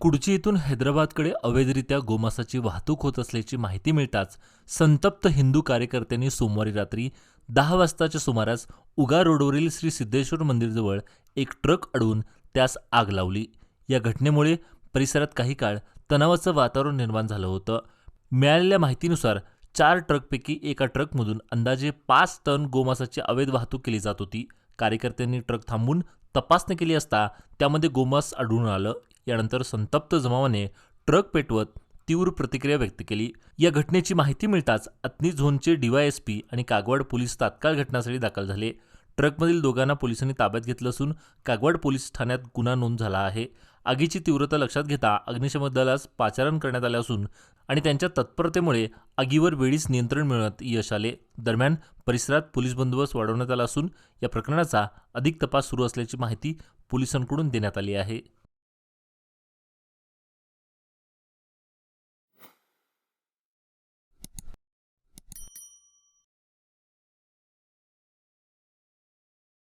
कुडची येथून हैदराबादकडे अवैधरित्या गोमासाची वाहतूक होत असल्याची माहिती मिळताच संतप्त हिंदू कार्यकर्त्यांनी सोमवारी रात्री दहा वाजताच्या सुमारास उगा रोडवरील श्री सिद्धेश्वर मंदिरजवळ एक ट्रक अडवून त्यास आग लावली. या घटनेमुळे परिसरात काही काळ तणावाचं वातावरण निर्माण झालं होतं. मिळालेल्या माहितीनुसार चार ट्रकपैकी एका ट्रकमधून अंदाजे पाच टन गोमासाची अवैध वाहतूक केली जात होती. कार्यकर्त्यांनी ट्रक थांबून तपासणी केली असता त्यामध्ये गोमास आढळून आलं. यानंतर संतप्त जमावाने ट्रक पेटवत तीव्र प्रतिक्रिया व्यक्त केली. या घटनेची माहिती मिळताच अत्नी झोनचे डीवायएसपी आणि कागवाड पोलीस तात्काळ घटनास्थळी दाखल झाले. ट्रकमधील दोघांना पोलिसांनी ताब्यात घेतलं असून कागवाड पोलीस ठाण्यात गुन्हा नोंद झाला आहे. आगीची तीव्रता लक्षात घेता अग्निशमन दलास पाचारण करण्यात आले असून आणि त्यांच्या तत्परतेमुळे आगीवर वेळीच नियंत्रण मिळवण्यात यश आले. दरम्यान परिसरात पोलीस बंदोबस्त वाढवण्यात आला असून या प्रकरणाचा अधिक तपास सुरू असल्याची माहिती पोलिसांकडून देण्यात आली आहे.